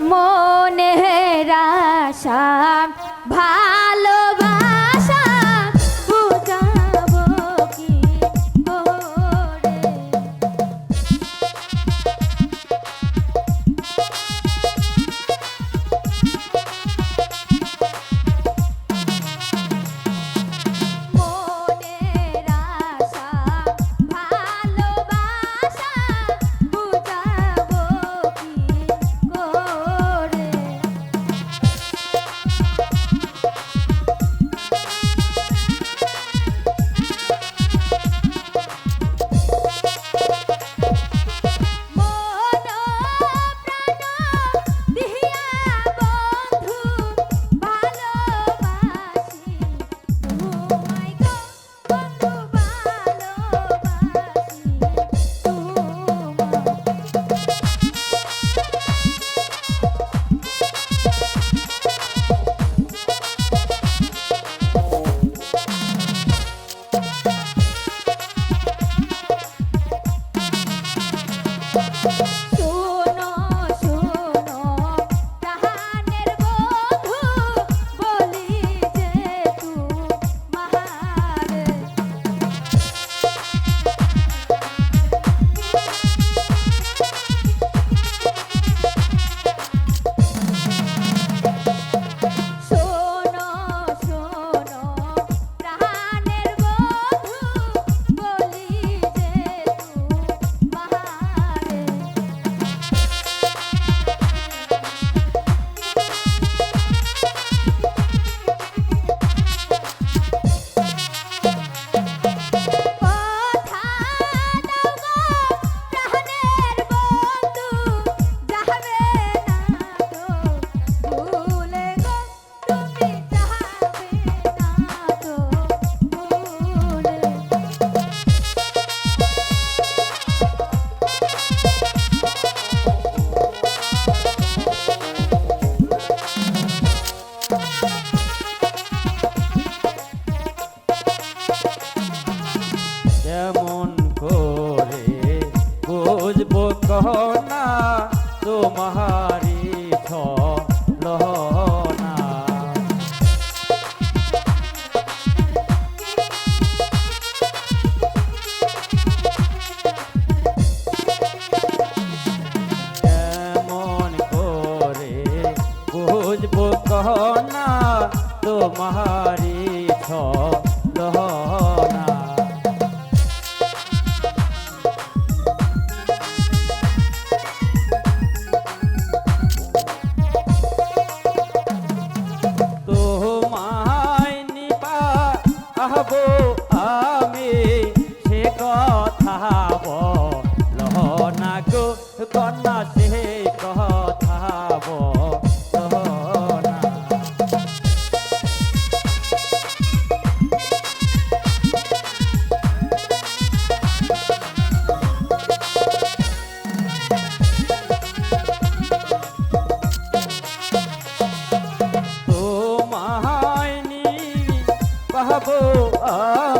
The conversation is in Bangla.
মনে হেরা হেরাশা ভা তোমারি ছলনা কেমন করে বুঝব কহনা তোমারি ছলনা হব আমি সে কথা বল না গো কন্যা সে কথা বল Oh. ah,